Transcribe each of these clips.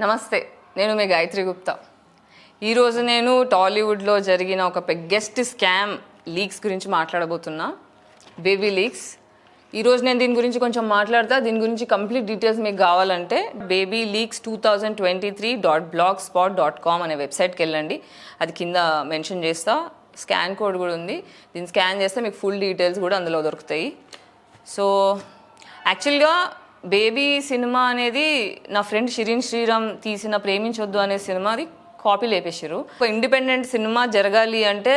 నమస్తే నేను మీ గాయత్రి గుప్తా. ఈరోజు నేను టాలీవుడ్లో జరిగిన ఒక బిగ్గెస్ట్ స్కామ్ లీక్స్ గురించి మాట్లాడబోతున్నా. Baby leaks. ఈరోజు నేను దీని గురించి కొంచెం మాట్లాడతా. దీని గురించి కంప్లీట్ డీటెయిల్స్ మీకు కావాలంటే baby leaks two thousand twenty three dot blogspot dot com అనే వెబ్సైట్కి వెళ్ళండి. అది కింద మెన్షన్ చేస్తా. స్కాన్ కోడ్ కూడా ఉంది. దీన్ని స్కాన్ చేస్తే మీకు ఫుల్ డీటెయిల్స్ కూడా అందులో దొరుకుతాయి. సో యాక్చువల్గా బేబీ సినిమా అనేది నా ఫ్రెండ్ షిరిన్ శ్రీరామ్ తీసిన ప్రేమించొద్దు అనే సినిమాది కాపీ లేపేసారు ఒక ఇండిపెండెంట్ సినిమా జరగాలి అంటే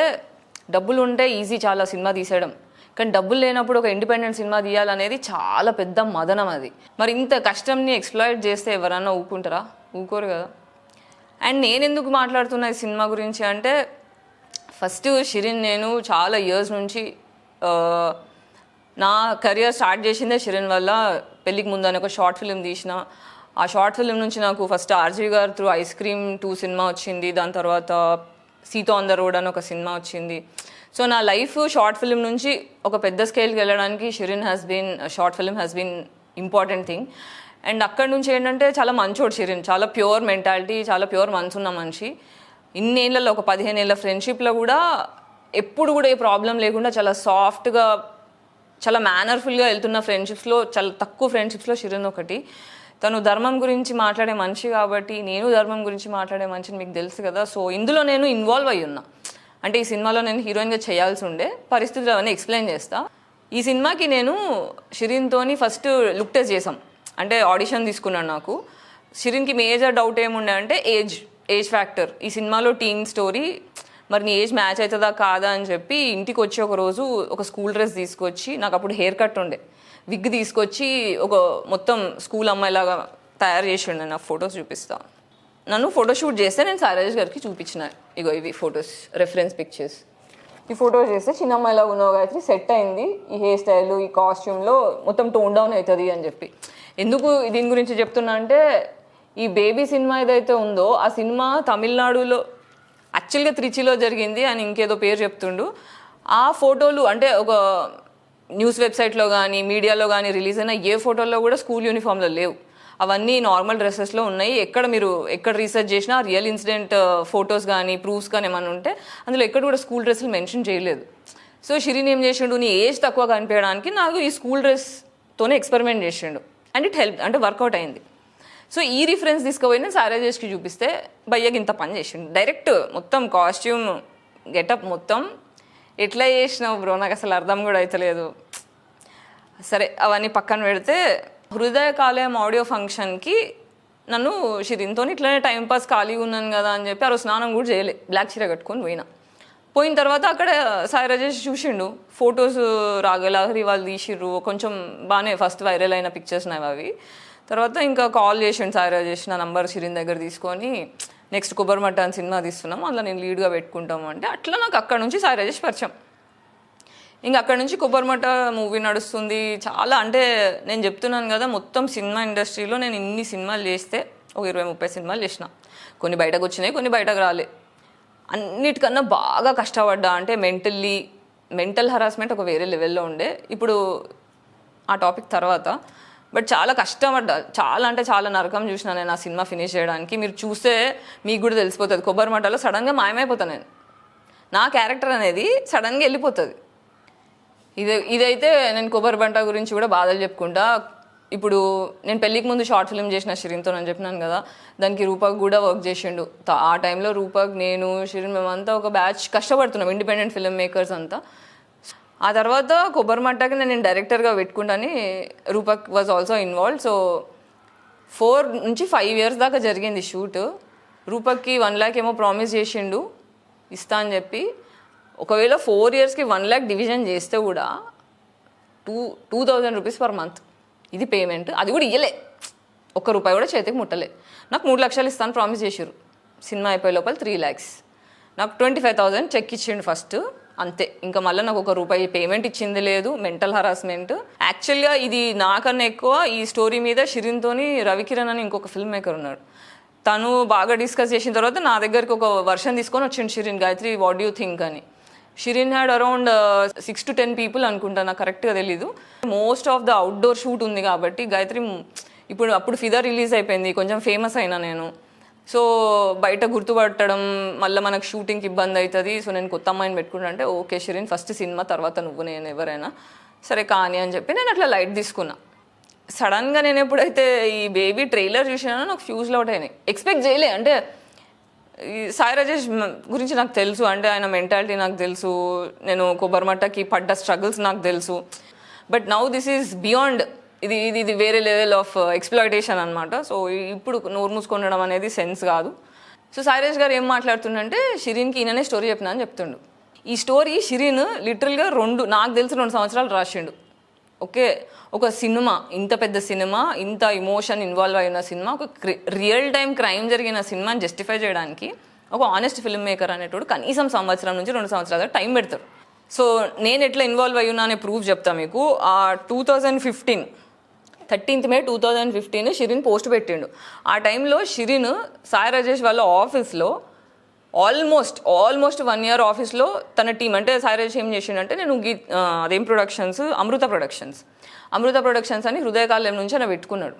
డబ్బులు ఉంటే ఈజీ చాలా సినిమా తీసేయడం. కానీ డబ్బులు లేనప్పుడు ఒక ఇండిపెండెంట్ సినిమా తీయాలనేది చాలా పెద్ద మదనం అది. మరి ఇంత కష్టంని ఎక్స్ప్లాయిట్ చేస్తే ఎవరన్నా ఊకుంటారా ఊకోరు కదా. అండ్ నేను ఎందుకు మాట్లాడుతున్నా ఈ సినిమా గురించి అంటే ఫస్ట్ షిరిన్ నేను చాలా ఇయర్స్ నుంచి నా కెరియర్ స్టార్ట్ చేసిందే షిరిన్ వల్ల పెళ్ళికి ముందు ఒక షార్ట్ ఫిలిం తీసిన. ఆ షార్ట్ ఫిలిం నుంచి నాకు ఫస్ట్ ఆర్జీ గారు through ice cream two cinema వచ్చింది. దాని తర్వాత సీతో ఆన్ ద రోడ్ అని ఒక సినిమా వచ్చింది. సో నా లైఫ్ షార్ట్ ఫిలిం నుంచి ఒక పెద్ద స్కేల్కి వెళ్ళడానికి Shirin has been short film has been important thing and అక్కడ నుంచి ఏంటంటే చాలా మంచోడు షిరిన్. చాలా ప్యూర్ మెంటాలిటీ చాలా ప్యూర్ మనసు ఉన్న మనిషి. ఇన్నేళ్ళలో ఒక పదిహేను ఏళ్ళ ఫ్రెండ్షిప్లో కూడా ఎప్పుడు కూడా ఏ ప్రాబ్లం లేకుండా చాలా సాఫ్ట్గా చాలా మేనర్ఫుల్గా వెళ్తున్న ఫ్రెండ్షిప్స్లో చాలా తక్కువ ఫ్రెండ్షిప్స్లో షిరిన్ ఒకటి. తను ధర్మం గురించి మాట్లాడే మనిషి కాబట్టి నేను ధర్మం గురించి మాట్లాడే మనిషిని మీకు తెలుసు కదా. సో ఇందులో నేను ఇన్వాల్వ్ అయి ఉన్నా. అంటే ఈ సినిమాలో నేను హీరోయిన్గా చేయాల్సి ఉండే పరిస్థితులు అవన్నీ ఎక్స్ప్లెయిన్ చేస్తా. ఈ సినిమాకి నేను షిరిన్తోని ఫస్ట్ లుక్ టెస్ట్ చేసాం అంటే ఆడిషన్ తీసుకున్నాను నాకు. షిరిన్కి మేజర్ డౌట్ ఏముండే అంటే ఏజ్ ఏజ్ ఫ్యాక్టర్ ఈ సినిమాలో టీన్ స్టోరీ మరి నీ ఏజ్ మ్యాచ్ అవుతుందా కాదా అని చెప్పి ఇంటికి వచ్చి ఒక రోజు ఒక స్కూల్ డ్రెస్ తీసుకొచ్చి నాకు అప్పుడు హెయిర్ కట్ ఉండే. విగ్ తీసుకొచ్చి ఒక మొత్తం స్కూల్ అమ్మాయిలాగా తయారు చేసిండే నాకు ఫొటోస్ చూపిస్తా. నన్ను ఫోటోషూట్ చేస్తే నేను సారాజ్ గారికి చూపించిన. ఇగో ఇవి ఫొటోస్ రెఫరెన్స్ పిక్చర్స్ ఈ ఫొటోస్ చేస్తే చిన్న అమ్మాయిలా ఉన్నావు గాయత్రి సెట్ అయింది. ఈ హెయిర్ స్టైల్ ఈ కాస్ట్యూమ్లో మొత్తం టోన్ డౌన్ అవుతుంది అని చెప్పి. ఎందుకు దీని గురించి చెప్తున్నా అంటే ఈ బేబీ సినిమా ఏదైతే ఉందో ఆ సినిమా తమిళనాడులో యాక్చువల్గా త్రిచిలో జరిగింది అని ఇంకేదో పేరు చెప్తుండు. ఆ ఫోటోలు అంటే ఒక న్యూస్ వెబ్సైట్లో కానీ మీడియాలో కానీ రిలీజ్ అయిన ఏ ఫోటోల్లో కూడా స్కూల్ యూనిఫామ్లో లేవు. అవన్నీ నార్మల్ డ్రెస్సెస్లో ఉన్నాయి. ఎక్కడ మీరు ఎక్కడ రీసెర్చ్ చేసినా రియల్ ఇన్సిడెంట్ uh, ఫొటోస్ కానీ ప్రూఫ్స్ కానీ ఏమైనా ఉంటే అందులో ఎక్కడ కూడా స్కూల్ డ్రెస్సులు మెన్షన్ చేయలేదు. సో షిరిన్ ఏం చేసిండు? నీ ఏజ్ తక్కువ కనిపించడానికి నాకు ఈ స్కూల్ డ్రెస్తోనే ఎక్స్పెరిమెంట్ చేసిండు. అండ్ ఇట్ హెల్ప్ అంటే వర్కౌట్ అయింది. సో ఈ రిఫరెన్స్ తీసుకుపోయిన సారాజేష్కి చూపిస్తే భయ్యకి ఇంత పని చేసిండు. డైరెక్ట్ మొత్తం కాస్ట్యూమ్ గెటప్ మొత్తం ఎట్లా చేసినావు బ్రో నాకు అసలు అర్థం కూడా అవుతలేదు సరే అవన్నీ పక్కన పెడితే హృదయ కాలేయం ఆడియో ఫంక్షన్కి నన్ను షిరిన్తో ఇట్లనే టైంపాస్ ఖాళీగా ఉన్నాను కదా అని చెప్పి ఆ రోజు స్నానం కూడా చేయలే. బ్లాక్ చీర కట్టుకొని పోయినా. పోయిన తర్వాత అక్కడ సాయి రాజేష్ చూసిండు. ఫొటోస్ రాగలహరి వాళ్ళు తీసిర్రు. కొంచెం బాగానే ఫస్ట్ వైరల్ అయిన పిక్చర్స్ నావి అవి. తర్వాత ఇంకా కాల్ చేసిండు సాయిరా చేసిన నంబర్ షిరిన్ దగ్గర తీసుకొని నెక్స్ట్ కొబ్బరిమట్ట అని సినిమా తీస్తున్నాం అందులో నేను లీడ్గా పెట్టుకుంటాము అంటే అట్లా నాకు అక్కడ నుంచి సాయి రాజేష్ పరిచయం. ఇంకా అక్కడ నుంచి కొబ్బరిమట్ట మూవీ నడుస్తుంది. చాలా అంటే నేను చెప్తున్నాను కదా మొత్తం సినిమా ఇండస్ట్రీలో నేను ఇన్ని సినిమాలు చేస్తే ఒక ఇరవై ముప్పై సినిమాలు చేసిన. కొన్ని బయటకు వచ్చినాయి కొన్ని బయటకు రాలే. అన్నిటికన్నా బాగా కష్టపడ్డా. అంటే మెంటల్లీ మెంటల్ హరాస్మెంట్ ఒక వేరే లెవెల్లో ఉండే. ఇప్పుడు ఆ టాపిక్ తర్వాత బట్ చాలా కష్టపడ్డా. చాలా అంటే చాలా నరకం చూసిన నేను ఆ సినిమా ఫినిష్ చేయడానికి. మీరు చూస్తే మీకు కూడా తెలిసిపోతుంది. కొబ్బరి మంటలో సడన్గా మాయమైపోతాను నేను. నా క్యారెక్టర్ అనేది సడన్గా వెళ్ళిపోతుంది. ఇది ఇదైతే నేను కొబ్బరి బంట గురించి కూడా బాధలు చెప్పుకుంటా. ఇప్పుడు నేను పెళ్ళికి ముందు షార్ట్ ఫిల్మ్ చేసిన షిరిన్తో నేను చెప్పినాను కదా దానికి రూపక్ కూడా వర్క్ చేసిండు. ఆ టైంలో రూపక్ నేను షిరిన్ మేమంతా ఒక బ్యాచ్ కష్టపడుతున్నాం. ఇండిపెండెంట్ ఫిల్మ్ మేకర్స్ అంతా. ఆ తర్వాత కొబ్బరి మట్టకి నేను డైరెక్టర్గా పెట్టుకుంటాని. Roopak was also involve so four నుంచి ఫైవ్ ఇయర్స్ దాకా జరిగింది షూట్ రూపక్కి వన్ ల్యాక్ ఏమో ప్రామిస్ చేసిండు. ఇస్తా అని చెప్పి. ఒకవేళ ఫోర్ ఇయర్స్కి వన్ ల్యాక్ డివిజన్ చేస్తే కూడా two two thousand rupees per month ఇది పేమెంట్ అది కూడా ఇయ్యలే. ఒక్క రూపాయి కూడా చేతికి ముట్టలే. నాకు మూడు లక్షలు ఇస్తాను ప్రామిస్ చేసిర్రు. సినిమా అయిపోయే లోపల త్రీ ల్యాక్స్ నాకు ట్వంటీ ఫైవ్ థౌజండ్ చెక్ ఇచ్చిండు ఫస్ట్ అంతే. ఇంకా మళ్ళీ నాకు ఒక రూపాయి పేమెంట్ ఇచ్చింది లేదు మెంటల్ హరాస్మెంట్ యాక్చువల్గా ఇది నాకన్నా ఎక్కువ ఈ స్టోరీ మీద షిరిన్తోని రవికిరణ్ అని ఇంకొక ఫిల్మ్ మేకర్ ఉన్నాడు. తను బాగా డిస్కస్ చేసిన తర్వాత నా దగ్గరికి ఒక వర్షన్ తీసుకొని వచ్చిండు Shirin Gayatri what you think అని. Shirin had around six to ten people అనుకుంటా నాకు కరెక్ట్గా తెలీదు. Most of the outdoor shoot ఉంది కాబట్టి గాయత్రి ఇప్పుడు అప్పుడు ఫిదా రిలీజ్ అయిపోయింది కొంచెం ఫేమస్ అయినా నేను. సో బయట గుర్తుపట్టడం మళ్ళీ మనకు షూటింగ్కి ఇబ్బంది అవుతుంది. సో నేను కొత్త అమ్మాయిని పెట్టుకుంటా అంటే ఓకే షిరిన్ ఫస్ట్ సినిమా తర్వాత నువ్వు నేను ఎవరైనా. సరే కానీ అని చెప్పి నేను అట్లా లైట్ తీసుకున్నా. సడన్గా నేను ఎప్పుడైతే ఈ బేబీ ట్రైలర్ చూసినానో నాకు ఫ్యూజ్లో అవుట్ అయినాయి. ఎక్స్పెక్ట్ చేయలే. అంటే ఈ సాయి రాజేష్ గురించి నాకు తెలుసు. అంటే ఆయన మెంటాలిటీ నాకు తెలుసు. నేను కొబ్బరిమట్టకి పడ్డ స్ట్రగుల్స్ నాకు తెలుసు. But now this is beyond ఇది ఇది ఇది వేరే లెవెల్ ఆఫ్ ఎక్స్ప్లాయిటేషన్ అనమాట సో ఇప్పుడు నోరు మూసుకొనడం అనేది సెన్స్ కాదు. సో సాయిరేష్ గారు ఏం మాట్లాడుతుండంటే షిరీన్కి ఈయననే స్టోరీ చెప్పినా అని చెప్తుండు. ఈ స్టోరీ షిరీన్ లిటరల్గా రెండు నాకు తెలిసి రెండు సంవత్సరాలు రాసిండు. ఓకే ఒక సినిమా ఇంత పెద్ద సినిమా ఇంత ఇమోషన్ ఇన్వాల్వ్ అయిన సినిమా ఒక రియల్ టైం క్రైమ్ జరిగిన సినిమాని జస్టిఫై చేయడానికి ఒక ఆనెస్ట్ ఫిల్మ్ మేకర్ అనేటోడు కనీసం సంవత్సరం నుంచి రెండు సంవత్సరాల టైం పెడతాడు. సో నేను ఎట్లా ఇన్వాల్వ్ అయ్యున్నా అనే ప్రూఫ్ చెప్తా మీకు. ఆ two thousand fifteen thirteenth May two thousand fifteen Shirin post పెట్టిండు. ఆ టైంలో షిరిన్ సాయి రాజేష్ వాళ్ళ ఆఫీస్లో ఆల్మోస్ట్ ఆల్మోస్ట్ వన్ ఇయర్ ఆఫీస్లో తన టీం అంటే సాయి రాజేష్ ఏం చేసిండంటే నేను గీ అదేం productions Amrutha productions. Amrutha productions అని హృదయకాలం నుంచి ఆయన పెట్టుకున్నాడు.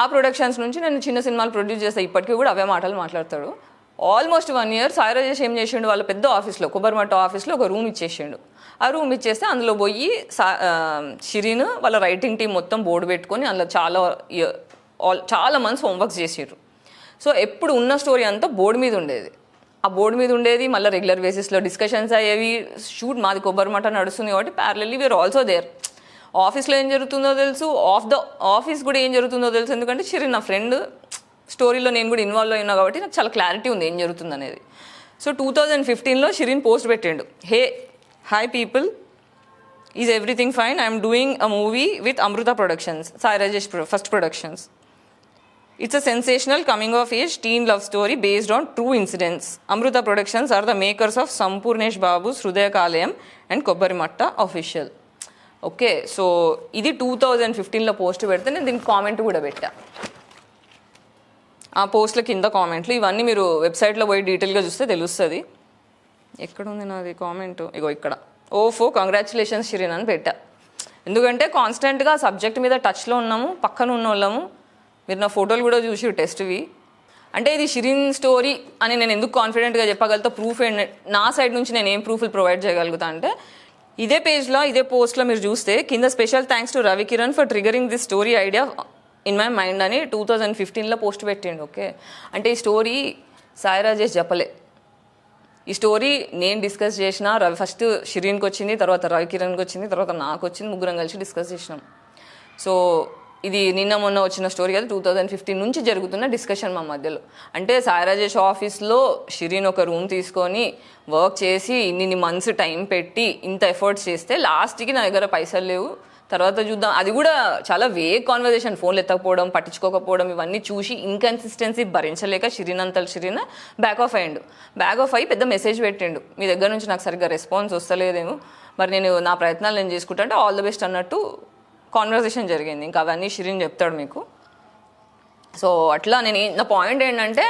ఆ ప్రొడక్షన్స్ నుంచి నేను చిన్న సినిమాలు ప్రొడ్యూస్ చేస్తే ఇప్పటికీ కూడా అవే మాటలు మాట్లాడతాడు. Almost one year Sai Rajesh ఏం చేసిండు? వాళ్ళ పెద్ద ఆఫీస్లో కొబ్బరిమట్ట ఆఫీస్లో ఒక రూమ్ ఇచ్చేసిండు. ఆ రూమ్ ఇచ్చేస్తే అందులో పోయి సా షిరీన్ వాళ్ళ రైటింగ్ టీం మొత్తం బోర్డు పెట్టుకొని అందులో చాలా ఆల్ చాలా మంత్స్ హోంవర్క్స్ చేసిర్రు సో ఎప్పుడు ఉన్న స్టోరీ అంతా బోర్డు మీద ఉండేది. ఆ బోర్డు మీద ఉండేది మళ్ళీ రెగ్యులర్ బేసిస్లో డిస్కషన్స్ అయ్యేవి. షూట్ మాది కొబ్బరిమట నడుస్తుంది కాబట్టి ప్యారలల్లీ వీఆర్ ఆల్సో దేర్ ఆఫీస్లో ఏం జరుగుతుందో తెలుసు. ఆఫ్ ద ఆఫీస్ కూడా ఏం జరుగుతుందో తెలుసు. ఎందుకంటే షిరిన్ నా ఫ్రెండ్ స్టోరీలో నేను కూడా ఇన్వాల్వ్ అయినా కాబట్టి నాకు చాలా క్లారిటీ ఉంది ఏం జరుగుతుంది అనేది. సో టూ థౌజండ్ ఫిఫ్టీన్లో షిరిన్ పోస్ట్ పెట్టిండు. Hey hi people is everything fine I'm doing a movie with Amrutha productions Sai Rajesh first productions it's a sensational coming of age teen love story based on true incidents. Amrutha productions are the makers of Sampurnesh Babu Hrudaya and Kobbari Matta official okay so ఇది two thousand ఫిఫ్టీన్లో post పెడితే నేను దీనికి comment కూడా పెట్టాను ఆ పోస్ట్ల కింద కామెంట్లు. ఇవన్నీ మీరు వెబ్సైట్లో పోయి డీటెయిల్గా చూస్తే తెలుస్తుంది. ఎక్కడ ఉంది నాది కామెంట్? ఇగో ఇక్కడ. ఓఫో కంగ్రాచులేషన్స్ షిరిన్ అని పెట్టా. ఎందుకంటే కాన్స్టెంట్గా సబ్జెక్ట్ మీద టచ్లో ఉన్నాము పక్కన ఉన్న వాళ్ళము మీరు నా ఫోటోలు కూడా చూసి టెస్ట్వి. అంటే ఇది షిరిన్ స్టోరీ అని నేను ఎందుకు కాన్ఫిడెంట్గా చెప్పగలుగుతా? ప్రూఫ్ నా సైడ్ నుంచి నేను ఏం ప్రూఫ్లు ప్రొవైడ్ చేయగలుగుతా అంటే ఇదే పేజ్లో ఇదే పోస్ట్లో మీరు చూస్తే కింద special thanks to Ravi Kiran for triggering this story idea. In my mind అని టూ థౌజండ్ ఫిఫ్టీన్లో పోస్ట్ పెట్టిండు ఓకే అంటే ఈ స్టోరీ సాయి రాజేష్ చెప్పలే. ఈ స్టోరీ నేను డిస్కస్ చేసిన రవి ఫస్ట్ షిరీన్కి వచ్చింది తర్వాత రవి కిరణ్కి వచ్చింది తర్వాత నాకు వచ్చింది ముగ్గురం కలిసి డిస్కస్ చేసినాం. సో ఇది నిన్న మొన్న వచ్చిన స్టోరీ కదా టూ థౌజండ్ ఫిఫ్టీన్ నుంచి జరుగుతున్న డిస్కషన్ మా మధ్యలో. అంటే సాయి రాజేష్ ఆఫీస్లో షిరీన్ ఒక రూమ్ తీసుకొని వర్క్ చేసి ఇన్ని మంత్స్ టైం పెట్టి ఇంత ఎఫర్ట్స్ చేస్తే లాస్ట్కి నా దగ్గర పైసలు లేవు. తర్వాత చూద్దాం. అది కూడా చాలా వే కాన్వర్జేషన్ ఫోన్లు ఎత్తకపోవడం పట్టించుకోకపోవడం ఇవన్నీ చూసి ఇన్కన్సిస్టెన్సీ భరించలేక షిరిన్ అంతల్ షిరిన్ బ్యాక్ ఆఫ్ అయ్యిండు. బ్యాక్ ఆఫ్ అయ్యి పెద్ద మెసేజ్ పెట్టిండు. మీ దగ్గర నుంచి నాకు సరిగ్గా రెస్పాన్స్ వస్తలేదేమో. మరి నేను నా ప్రయత్నాలు నేను చేసుకుంటా అంటే ఆల్ ద బెస్ట్ అన్నట్టు కాన్వర్జేషన్ జరిగింది. ఇంకా అవన్నీ షిరిన్ చెప్తాడు మీకు. సో అట్లా నేను నా పాయింట్ ఏంటంటే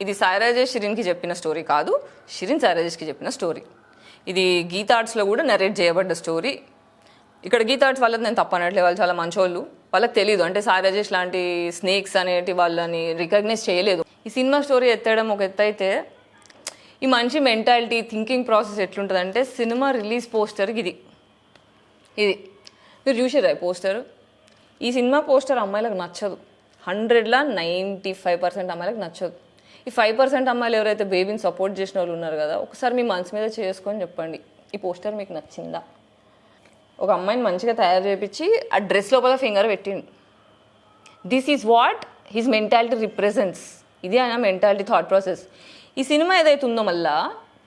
ఇది సాయిరాజేష్ షిరిన్కి చెప్పిన స్టోరీ కాదు. షిరిన్ సాయిరాజేష్కి చెప్పిన స్టోరీ ఇది గీతా ఆర్ట్స్లో కూడా నరేట్ చేయబడ్డ స్టోరీ ఇక్కడ గీతార్ట్స్ వాళ్ళని వాళ్ళది నేను తప్పనట్లే వాళ్ళు చాలా మంచోళ్ళు. వాళ్ళకి తెలియదు అంటే సాయిరాజేష్ లాంటి స్నేక్స్ అనేటి వాళ్ళని రికగ్నైజ్ చేయలేదు. ఈ సినిమా స్టోరీ ఎత్తడం ఒక ఎత్తు అయితే ఈ మంచి మెంటాలిటీ థింకింగ్ ప్రాసెస్ ఎట్లుంటుందంటే సినిమా రిలీజ్ పోస్టర్కి ఇది. ఇది. మీరు చూసారా పోస్టర్ ఈ సినిమా పోస్టర్ అమ్మాయిలకు నచ్చదు. హండ్రెడ్లా నైంటీ ఫైవ్ పర్సెంట్ అమ్మాయిలకు నచ్చదు. ఈ ఫైవ్ పర్సెంట్ అమ్మాయిలు ఎవరైతే బేబీని సపోర్ట్ చేసిన వాళ్ళు ఉన్నారు కదా ఒకసారి మీ మనసు మీద చేసుకొని చెప్పండి. ఈ పోస్టర్ మీకు నచ్చిందా? ఒక అమ్మాయిని మంచిగా తయారు చేయించి ఆ డ్రెస్ లోపల ఫింగర్ పెట్టిండు. This is what his mentality represents ఇది ఆయన మెంటాలిటీ థాట్ ప్రాసెస్ ఈ సినిమా ఏదైతే ఉందో మళ్ళా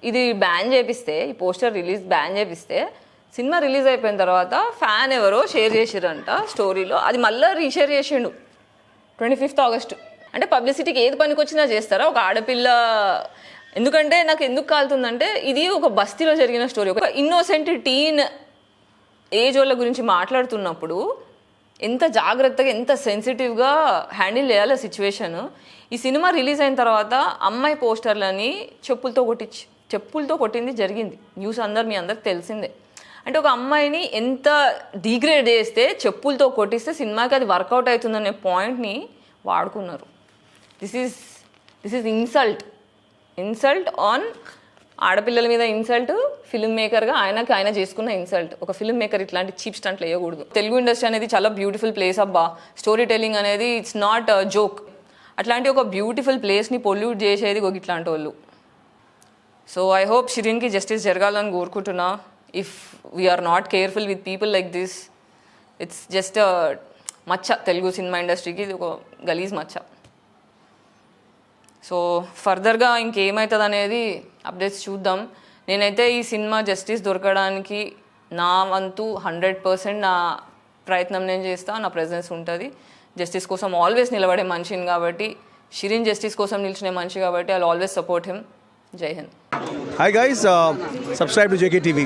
ఇది బ్యాన్ చేపిస్తే ఈ పోస్టర్ రిలీజ్ బ్యాన్ చేపిస్తే సినిమా రిలీజ్ అయిపోయిన తర్వాత ఫ్యాన్ ఎవరో షేర్ చేసిరంట స్టోరీలో అది మళ్ళీ రీషేర్ చేసిండు. ట్వంటీ ఫిఫ్త్ ఆగస్ట్ అంటే పబ్లిసిటీకి ఏది పనికొచ్చినా చేస్తారా? ఒక ఆడపిల్ల. ఎందుకంటే నాకు ఎందుకు కాలుతుందంటే ఇది ఒక బస్తీలో జరిగిన స్టోరీ ఒక ఇన్నోసెంట్ టీన్ ఏజ్ వాళ్ళ గురించి మాట్లాడుతున్నప్పుడు ఎంత జాగ్రత్తగా ఎంత సెన్సిటివ్గా హ్యాండిల్ చేయాలి సిచ్యువేషన్ ఈ సినిమా రిలీజ్ అయిన తర్వాత అమ్మాయి పోస్టర్లని చెప్పులతో కొట్టించి చెప్పులతో కొట్టింది జరిగింది. న్యూస్ అందరు మీ అందరికి తెలిసిందే. అంటే ఒక అమ్మాయిని ఎంత డిగ్రేడ్ చేస్తే చెప్పులతో కొట్టిస్తే సినిమాకి అది వర్కౌట్ అవుతుందనే పాయింట్ని వాడుకున్నారు. This is this is insult insult on ఆడపిల్లల మీద ఇన్సల్ట్ ఫిల్మ్ మేకర్గా ఆయనకి ఆయన చేసుకున్న ఇన్సల్ట్. ఒక ఫిల్మ్ మేకర్ ఇట్లాంటి చీప్ స్టంట్లు వేయకూడదు. తెలుగు ఇండస్ట్రీ అనేది చాలా బ్యూటిఫుల్ ప్లేస్ అబ్బా. స్టోరీ టెల్లింగ్ అనేది ఇట్స్ నాట్ జోక్ అట్లాంటి ఒక బ్యూటిఫుల్ ప్లేస్ని పొల్యూట్ చేసేది ఒక ఇట్లాంటి వాళ్ళు సో ఐ హోప్ షిరిన్కి జస్టిస్ జరగాలని కోరుకుంటున్నా. If we are not careful with people like this it's just మచ్చ తెలుగు సినిమా ఇండస్ట్రీకి ఇది ఒక గలీజ్ మచ్చ. సో ఫర్దర్గా ఇంకేమవుతుంది అనేది అప్డేట్స్ చూద్దాం. నేనైతే ఈ సినిమా జస్టిస్ దొరకడానికి నా వంతు హండ్రెడ్ పర్సెంట్ నా ప్రయత్నం నేను చేస్తా నా ప్రెజెన్స్ ఉంటుంది. జస్టిస్ కోసం ఆల్వేస్ నిలబడే మనిషిని కాబట్టి షిరిన్ జస్టిస్ కోసం నిలిచిన మనిషి కాబట్టి I always support him Jai Hind. Hi guys subscribe to JK TV